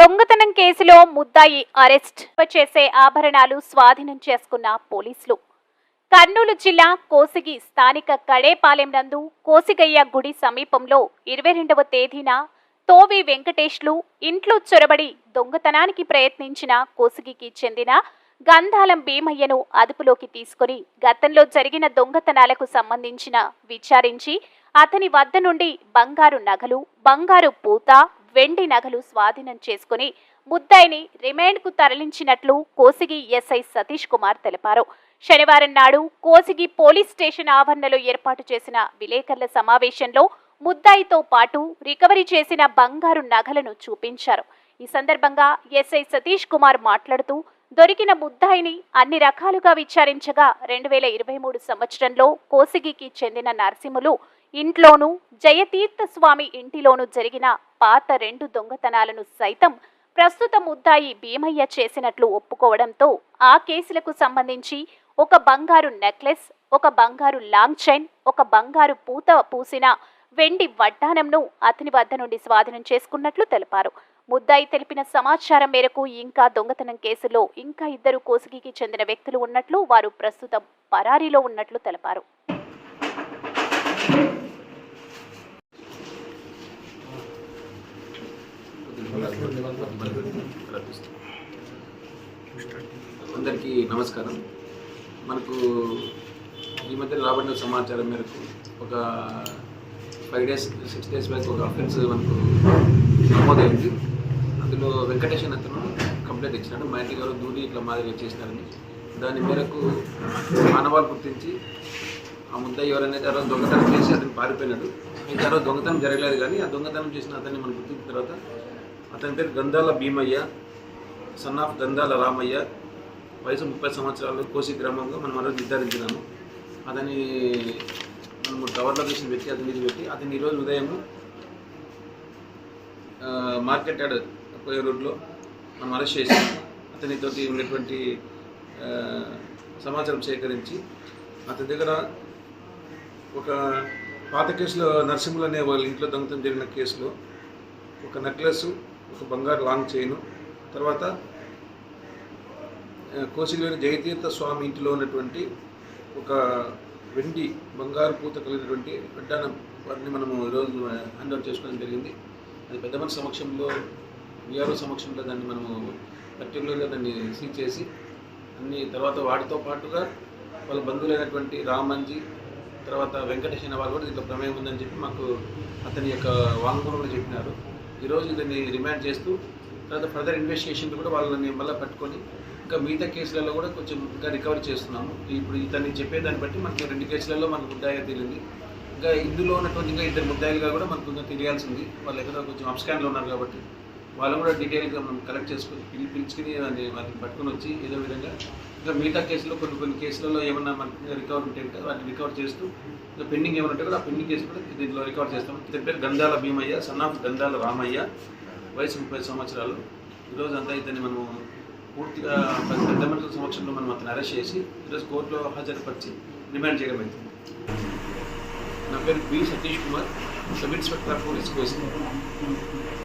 దొంగతనం కేసులో ముద్దాయి అరెస్ట్. చేసే ఆభరణాలు స్వాధీనం చేసుకున్న పోలీసులు. కర్నూలు జిల్లా కోసిగి స్థానిక కడేపాలెం నందు కోసిగయ్య గుడి సమీపంలో ఇరవై రెండవ తేదీన తోవి వెంకటేష్లు ఇంట్లో చొరబడి దొంగతనానికి ప్రయత్నించిన కోసిగికి చెందిన గంధాలం భీమయ్యను అదుపులోకి తీసుకుని గతంలో జరిగిన దొంగతనాలకు సంబంధించిన విచారించి అతని వద్ద నుండి బంగారు నగలు బంగారు పూత వెండి నగలు స్వాధీనం చేసుకుని ముద్దాయిని రిమాండ్కు తరలించినట్లు కోసిగి ఎస్ఐ సతీష్ కుమార్ తెలిపారు. శనివారం నాడు కోసిగి పోలీస్ స్టేషన్ ఆవరణలో ఏర్పాటు చేసిన విలేకరుల సమావేశంలో ముద్దాయితో పాటు రికవరీ చేసిన బంగారు నగలను చూపించారు. ఈ సందర్భంగా ఎస్ఐ సతీష్ కుమార్ మాట్లాడుతూ దొరికిన ముద్దాయిని అన్ని రకాలుగా విచారించగా రెండు వేల ఇరవై మూడు సంవత్సరంలో కోసిగికి చెందిన నరసింహులు ఇంట్లోనూ జయతీర్థ స్వామి ఇంటిలోనూ జరిగిన పాత రెండు దొంగతనాలను సైతం ప్రస్తుత ముద్దాయి భీమయ్య చేసినట్లు ఒప్పుకోవడంతో ఆ కేసులకు సంబంధించి ఒక బంగారు నెక్లెస్ ఒక బంగారు లాంగ్ చైన్ ఒక బంగారు పూత పూసిన వెండి వడ్డానంను అతని వద్ద నుండి స్వాధీనం చేసుకున్నట్లు తెలిపారు. ముద్దాయి తెలిపిన సమాచారం మేరకు ఇంకా దొంగతనం కేసులో ఇంకా ఇద్దరు కోసిగికి చెందిన వ్యక్తులు ఉన్నట్లు వారు ప్రస్తుతం పరారీలో ఉన్నట్లు తెలిపారు. అందరికీ నమస్కారం. మనకు ఈ మధ్య రాబడిన సమాచారం మేరకు ఒక five days six days back ఒక అఫెన్స్ మనకు నమోదైంది. అందులో వెంకటేష్ అతను కంప్లైంట్ ఇచ్చినాడు. మా ఇంటి గారు దూరి ఇట్లా మాదిరిగా చేసినారని. దాని మేరకు మానవాళ్ళు గుర్తించి ఆ ముద్ద ఎవరైనా ఆ రోజు దొంగతనం చేసి అతను పారిపోయినాడు. ఈ ఆ రోజు దొంగతనం జరగలేదు కానీ ఆ దొంగతనం చేసిన అతన్ని మనం గుర్తించిన తర్వాత అతని పేరు గంధాల భీమయ్య సన్ ఆఫ్ గంధాల రామయ్య. వయసు ముప్పై సంవత్సరాలు కోసి గ్రామంలో మనం ఆ రోజు నిర్ధారించినాము. అతని మనము టవర్ లొకేషన్ పెట్టి అతని మీద పెట్టి అతను ఈరోజు ఉదయం మార్కెట్ యార్డ్ పోయే రోడ్లో మనం అరెస్ట్ చేసాం అతనితోటి ఉన్నటువంటి సమాచారం సేకరించి అతని దగ్గర ఒక పాత కేసులో నర్సింహులు అనే వాళ్ళ ఇంట్లో దొంగతనం జరిగిన కేసులో ఒక నెక్లెస్ ఒక బంగారు లాంగ్ చైను తర్వాత ఆ, జయతీర్థ స్వామి ఇంటిలో ఉన్నటువంటి ఒక వెండి బంగారు పూత కలిగినటువంటి వడ్డానం వాటిని మనము ఈరోజు హ్యాండ్ అవుట్ చేసుకోవడం జరిగింది. అది పెద్ద మనిషి సమక్షంలో విఆర్ఓ సమక్షంలో దాన్ని మనము పర్టికులర్గా దాన్ని సీజ్ చేసి అన్ని తర్వాత వాటితో పాటుగా వాళ్ళ బంధువులైనటువంటి రామంజీ తర్వాత వెంకటేష్ అనే వాళ్ళు కూడా దీంట్లో ప్రమేయం ఉందని చెప్పి మాకు అతని యొక్క వాంగ్మూలం కూడా చెప్పినారు. ఈరోజు దీన్ని రిమాండ్ చేస్తూ తర్వాత ఫర్దర్ ఇన్వెస్టిగేషన్ కూడా వాళ్ళని మళ్ళీ పట్టుకొని ఇంకా మిగతా కేసులలో కూడా కొంచెం ఇంకా రికవరీ చేస్తున్నాము. ఇప్పుడు ఇతన్ని చెప్పేదాన్ని బట్టి మనకి రెండు కేసులలో మనకు ముద్దాయిగా తెలియంది ఇంకా ఇందులో ఉన్నటువంటి ఇంకా ఇద్దరు ముద్దాయిలుగా కూడా మనకు ఇంకా తెలియాల్సి ఉంది వాళ్ళు ఎక్కడో కొంచెం అప్స్కాన్లో ఉన్నారు కాబట్టి వాళ్ళు కూడా డీటెయిల్గా మనం కలెక్ట్ చేసుకొని పిలి పిలుచుకుని వాళ్ళని పట్టుకుని పట్టుకొని వచ్చి ఏదో విధంగా ఇంకా మిగతా కేసులో కొన్ని కొన్ని కేసులలో ఏమన్నా మనకి రికవర్ ఉంటే కదా వాటిని రికవర్ చేస్తూ ఇంకా పెండింగ్ ఏమైనా ఉంటే కూడా ఆ పెండింగ్ కేసు కూడా దీంట్లో రికవర్ చేస్తాం ఇతని పేరు గంధాల భీమయ్య సన్ ఆఫ్ గంధాల రామయ్య. వయసు ముప్పై సంవత్సరాలు. ఈరోజు అంతా ఇతన్ని మనము పూర్తిగా పెద్ద పెద్ద మనుషుల సమక్షంలో మనం అతను అరెస్ట్ చేసి ఈరోజు కోర్టులో హాజరుపరిచి రిమాండ్ చేయడం అవుతుంది నా పేరు B Satish Kumar sub inspector of police కోసింది